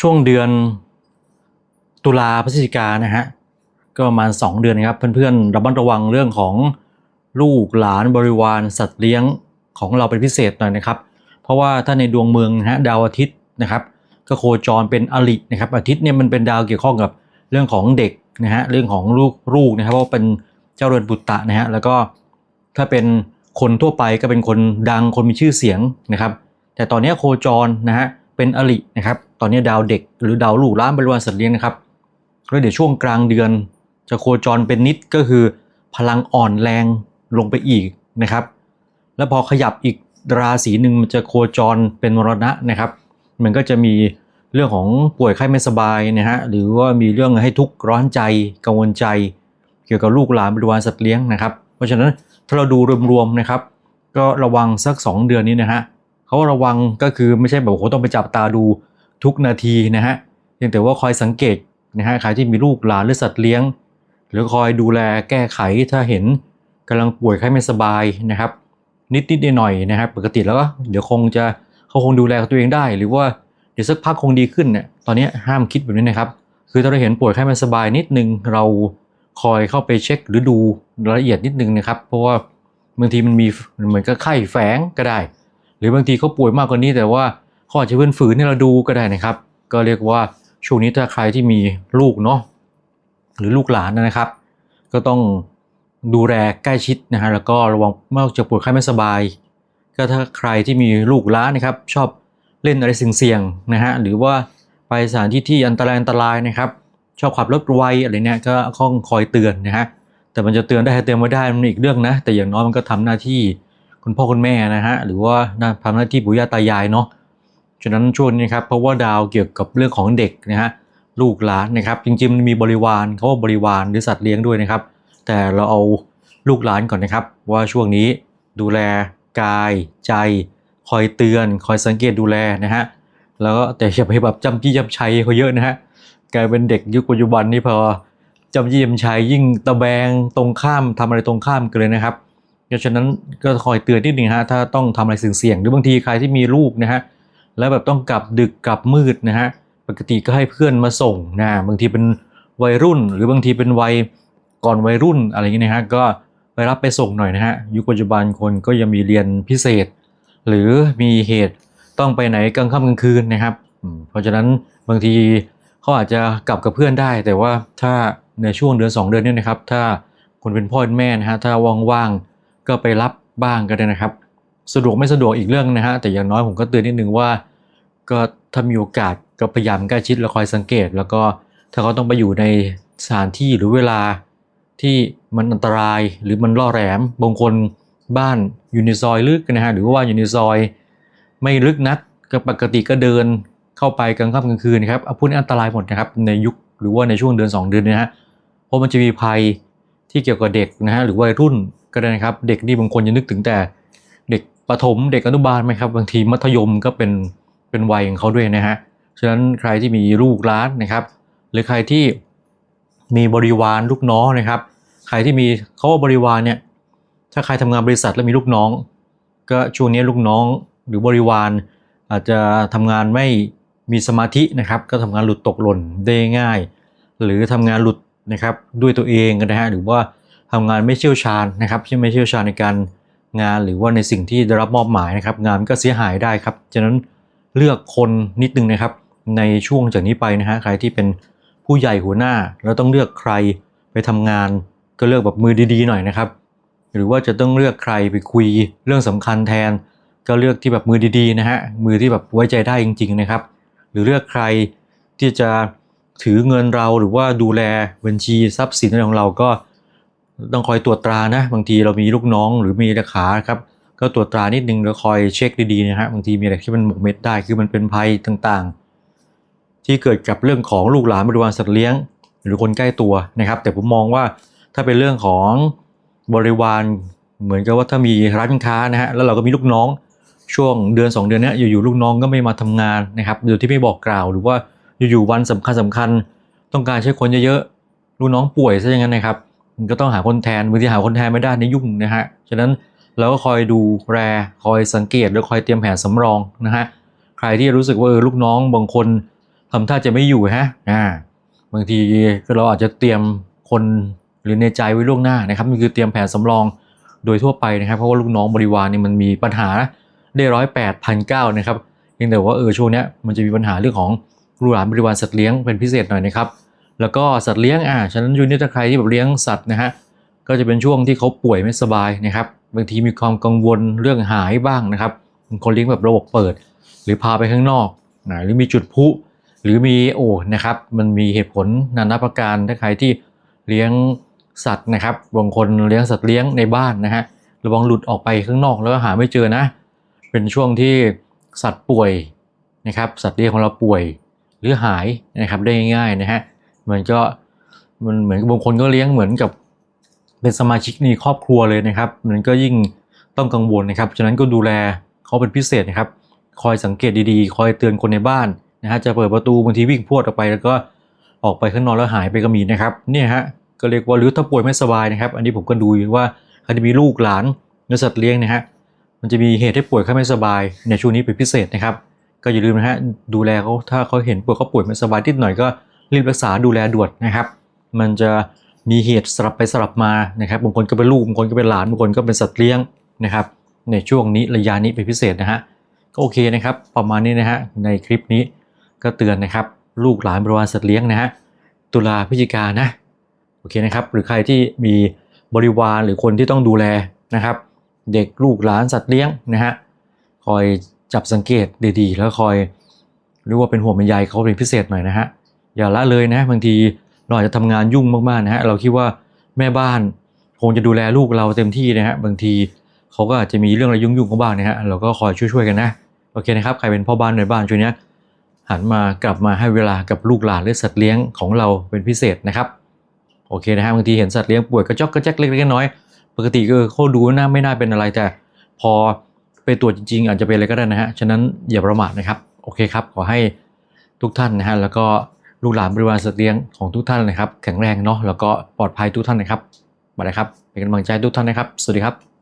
ช่วงเดือนตุลาพฤศจิกานะฮะก็ประมาณ 2 เดือนนะครับ เพื่อนๆระมัดระวังเรื่องของลูกหลานบริวารสัตว์เลี้ยงของเราเป็นพิเศษหน่อยนะครับ เพราะว่าถ้าในดวงเมืองนะฮะดาวอาทิตย์นะครับ ก็โคจรเป็นอลินะครับ อาทิตย์เนี่ยมันเป็นดาวเกี่ยวข้องกับเรื่องของเด็กนะฮะเรื่องของลูกลูกนะครับเพราะว่าเป็นเจ้าเรือนบุตตะนะฮะแล้วก็ถ้าเป็นคนทั่วไปก็เป็นคนดังคนมีชื่อเสียงนะครับ แต่ตอนนี้โคจรนะฮะเป็นอลินะครับ ตอนนี้ดาวเด็กหรือดาวลูกล้านบริวารสัตว์เลี้ยงนะครับแล้วเดี๋ยวช่วงกลางเดือนจะโคจรเป็นนิดก็คือ พลังอ่อนแรงลงไปอีกนะครับ แล้วพอขยับอีกราศีหนึ่งมันจะโคจรเป็นมรณะนะครับ มันก็จะมีเรื่องของป่วยไข้ไม่สบายนะฮะหรือว่ามีเรื่องให้ทุกข์ร้อนใจกังวลใจ เกี่ยวกับลูกหลานบริวารสัตว์เลี้ยงนะครับ เพราะฉะนั้นถ้าเราดูรวมๆนะครับ ก็ระวังสัก 2 เดือนนี้นะฮะเขาระวังก็คือไม่ใช่แบบโอ้โหต้องไปจับตาดู ทุกนาทีนะฮะเพียงแต่ว่าคอยสังเกตนะฮะใครที่มีลูกหลานหรือสัตว์เลี้ยง หรือคอยดูแลแก้ไขถ้าเห็นกำลังป่วยไข้ไม่สบายนะครับ นิดๆหน่อยๆนะครับปกติแล้วก็เดี๋ยวคงจะเขาคงดูแลตัวเองได้ หรือว่าเดี๋ยวสักพักคงดีขึ้นเนี่ยตอนนี้ห้ามคิดแบบนี้นะครับ คือถ้าเราเห็นป่วยไข้ไม่สบายนิดนึงเราคอยเข้าไปเช็คหรือดูรายละเอียดนิดนึงนะครับ เพราะว่าบางทีมันมีเหมือนกับไข้แฝงก็ได้ หรือบางทีเขาป่วยมากกว่านี้แต่ว่า ขาอาจจะเป็นฝืนให้เราดูก็ได้นะครับ ก็เรียกว่าช่วงนี้ถ้าใครที่มีลูกเนาะหรือลูกหลานนะครับ ก็ต้องดูแลใกล้ชิดนะฮะแล้วก็ระวังเมื่อจะปวดไข้ไม่สบาย ก็ถ้าใครที่มีลูกหล้านนะครับ ชอบเล่นอะไรเสี่ยงๆนะฮะหรือว่าไปสถานที่ที่อันตรายอันตรายนะครับ ชอบขับรถไวอะไรเนี่ยก็ต้องคอยเตือนนะฮะแต่มันจะเตือนได้เตือนไม่ได้มันอีกเรื่องนะ แต่อย่างน้อยมันก็ทำหน้าที่คุณพ่อคุณแม่นะฮะหรือว่าทำหน้าที่ปู่ย่าตายายเนาะ ฉะนั้นช่วงนี้ครับเพราะว่าดาวเกี่ยวกับเรื่องของเด็กนะฮะลูกหลานนะครับจริงๆมันมีบริวารเขาว่าบริวารหรือสัตว์เลี้ยงด้วยนะครับ แต่เราเอาลูกหลานก่อนนะครับ ว่าช่วงนี้ดูแลกายใจ คอยเตือน คอยสังเกตดูแลนะฮะแล้วก็แต่อย่าไปแบบจำจี้จำชัยเขาเยอะนะฮะกลายเป็นเด็กยุคปัจจุบันนี่พอจำจี้จำชัยยิ่งตะแบงตรงข้ามทำอะไรตรงข้ามกันเลยนะครับดังนั้นก็คอยเตือนนิดหนึ่งฮะถ้าต้องทำอะไรเสี่ยงๆหรือบางทีใครที่มีลูกนะฮะ แล้วแบบต้องกลับดึกกลับมืดนะฮะปกติก็ให้เพื่อนมาส่งนะบางทีเป็นวัยรุ่น หรือบางทีเป็นวัยก่อนวัยรุ่นอะไรอย่างนี้ยนะฮะก็ไปรับไปส่งหน่อยนะฮะยุคปัจจุบันคนก็ยังมีเรียนพิเศษ หรือมีเหตุต้องไปไหนกลางค่ำกลางคืนนะครับ เพราะฉะนั้นบางทีเขาอาจจะกลับกับเพื่อนได้ แต่ว่าถ้าในช่วงเดือน 2 เดือนนี้นะครับ ถ้าคนเป็นพ่อเป็นแม่นะฮะถ้าว่างๆก็ไปรับบ้างก็ได้นะครับ สะดวกไม่สะดวกอีกเรื่องนะฮะแต่อย่างน้อยผมก็เตือนนิดนึงว่า ก็ถ้ามีโอกาสก็พยายามใกล้ชิดแล้วคอยสังเกต แล้วก็ถ้าเขาต้องไปอยู่ในสถานที่หรือเวลาที่มันอันตรายหรือมันล่อแหลมบางคนบ้านอยู่ในซอยลึกนะฮะหรือว่าอยู่ในซอย ไม่ลึกนักก็ปกติก็เดินเข้าไปกลางค่ำกลางคืนนะครับเอาพูดนี้อันตรายหมดนะครับในยุคหรือว่าในช่วงเดือน 2 เดือนนยนะฮะเพราะมันจะมีภัยที่เกี่ยวกับเด็กนะฮะหรือวัยรุ่นก็ได้นะครับ เด็กนี่บางคนจะนึกถึงแต่เด็ก ประถมเด็กอนุบาลไหมครับ บางทีมัธยมก็เป็นเป็นวัยของเขาด้วยนะฮะฉะนั้นใครที่มีลูกหล้านนะครับ หรือใครที่มีบริวารลูกน้องนะครับ ใครที่มีเขาว่าบริวารเนี่ยถ้าใครทำงานบริษัทแล้วมีลูกน้อง ก็ช่วงนี้ลูกน้องหรือบริวาร อาจจะทำงานไม่มีสมาธินะครับ ก็ทำงานหลุดตกหล่นได้ง่าย หรือทำงานหลุดนะครับด้วยตัวเองนะฮะหรือว่าทำงานไม่เชี่ยวชาญนะครับที่ไม่เชี่ยวชาญในการ งานหรือว่าในสิ่งที่ได้รับมอบหมายนะครับ งานก็เสียหายได้ครับฉะนั้นเลือกคนนิดนึงนะครับ ในช่วงจากนี้ไปนะฮะใครที่เป็นผู้ใหญ่หัวหน้า แล้วต้องเลือกใครไปทำงานก็เลือกแบบมือดีๆหน่อยนะครับ หรือว่าจะต้องเลือกใครไปคุยเรื่องสำคัญแทน ก็เลือกที่แบบมือดีๆนะฮะมือที่แบบไว้ใจได้จริง ๆนะครับ หรือเลือกใครที่จะถือเงินเราหรือว่าดูแลบัญชีทรัพย์สินอะไรของเราก็ ต้องคอยตรวจตรานะ บางทีเรามีลูกน้องหรือมีเลขาครับก็ตรวจตรานิดนึงแล้วคอยเช็คดีๆนะฮะบางทีมีอะไรที่มันหมกเม็ดได้คือมันเป็นภัยต่างๆ ที่เกิดกับเรื่องของลูกหลานบริวารสัตว์เลี้ยง หรือคนใกล้ตัวนะครับ แต่ผมมองว่าถ้าเป็นเรื่องของบริวารเหมือนกับว่าถ้ามีร้านค้านะฮะแล้วเราก็มีลูกน้องช่วงเดือน 2 เดือนนี้อยู่ๆลูกน้องก็ไม่มาทำงานนะครับโดยที่ไม่บอกกล่าว หรือว่าอยู่ๆวันสำคัญสำคัญต้องการใช้คนเยอะๆลูกน้องป่วยซะอย่างนั้นนะครับ มันก็ต้องหาคนแทนบางทีหาคนแทนไม่ได้ในยุ่งนะฮะฉะนั้นเราก็คอยดูแลคอยสังเกตแล้วคอยเตรียมแผนสำรองนะฮะใครที่รู้สึกว่าเออลูกน้องบางคนทำท่าจะไม่อยู่ฮะอ่าบางทีเราอาจจะเตรียมคนหรือในใจไว้ล่วงหน้านะครับนี่คือเตรียมแผนสำรองโดยทั่วไปนะครับเพราะว่าลูกน้องบริวารนี่มันมีปัญหาได้ร้อยแปดพันเก้านะครับเพียงแต่ว่าเออช่วงเนี้ยมันจะมีปัญหาเรื่องของลูกหลานบริวารสัตว์เลี้ยงเป็นพิเศษหน่อยนะครับ แล้วก็สัตว์เลี้ยงอ่าฉะนั้นยูนิตถ้าใครที่แบบเลี้ยงสัตว์นะฮะก็จะเป็นช่วงที่เขาป่วยไม่สบายนะครับบางทีมีความกังวลเรื่องหายบ้างนะครับคนเลี้ยงแบบระบบเปิด หรือพาไปข้างนอกนะหรือมีจุดพุหรือมีโอ้นะครับมันมีเหตุผลนานาประการถ้าใครที่เลี้ยงสัตว์นะครับบางคนเลี้ยงสัตว์เลี้ยงในบ้านนะฮะระวังหลุดออกไปข้างนอกแล้วก็หาไม่เจอนะ เป็นช่วงที่สัตว์ป่วยนะครับสัตว์เลี้ยงของเราป่วยหรือหายนะครับได้ง่ายๆนะฮะ มันก็มันเหมือนบางคนก็เลี้ยงเหมือนกับเป็นสมาชิกในครอบครัวเลยนะครับ มันก็ยิ่งต้องกังวลนะครับ ฉะนั้นก็ดูแลเขาเป็นพิเศษนะครับ คอยสังเกตดีๆ คอยเตือนคนในบ้านนะฮะ จะเปิดประตูบางทีวิ่งพวดออกไป แล้วก็ออกไปข้างนอกแล้วหายไปก็มีนะครับ เนี่ยฮะ ก็เรียกว่าหรือถ้าป่วยไม่สบายนะครับ อันนี้ผมก็ดูว่าใครจะมีลูกหลานหรือสัตว์เลี้ยงนะฮะ มันจะมีเหตุให้ป่วยไข้ไม่สบายในช่วงนี้เป็นพิเศษนะครับ ก็อย่าลืมนะฮะ ดูแลเขาถ้าเขาเห็นป่วยเขาป่วยไม่สบายนิดหน่อยก็ รีบรักษาดูแลด่วนนะครับ มันจะมีเหตุสลับไปสลับมานะครับบางคนก็เป็นลูกบางคนก็เป็นหลานบางคนก็เป็นสัตว์เลี้ยงนะครับ ในช่วงนี้ระยะนี้เป็นพิเศษนะฮะก็โอเคนะครับ ประมาณนี้นะฮะในคลิปนี้ก็เตือนนะครับ ลูกหลานบริวารสัตว์เลี้ยงนะฮะตุลาพฤศจิกานะโอเคนะครับ หรือใครที่มีบริวารหรือคนที่ต้องดูแลนะครับ เด็กลูกหลานสัตว์เลี้ยงนะฮะคอยจับสังเกตดีๆ แล้วคอยหรือว่าเป็นห่วงเป็นใยเขาเป็นพิเศษหน่อยนะฮะ อย่าละเลยนะบางทีเราอาจจะทำงานยุ่งมากๆนะฮะเราคิดว่าแม่บ้านคงจะดูแลลูกเราเต็มที่นะฮะบางทีเขาก็อาจจะมีเรื่องอะไรยุ่งๆเขาบ้างนะฮะเราก็คอยช่วยๆกันนะโอเคนะครับใครเป็นพ่อบ้านในบ้านช่วงนี้หันมากลับมาให้เวลากับลูกหลานหรือสัตว์เลี้ยงของเราเป็นพิเศษนะครับโอเคนะฮะบางทีเห็นสัตว์เลี้ยงป่วยกระจอกกระแจกเล็กๆน้อยปกติก็เขาดูน่าไม่น่าเป็นอะไรแต่พอไปตรวจจริงๆ อาจจะเป็นอะไรก็ได้นะฮะฉะนั้นอย่าประมาทนะครับโอเคครับขอให้ทุกท่านนะฮะแล้วก็ ลูกหลานบริวารสัตว์เลี้ยงของทุกท่านนะครับ แข็งแรงเนาะแล้วก็ปลอดภัยทุกท่านนะครับมาเลยครับเป็นกำลังใจทุกท่านนะครับ สวัสดีครับ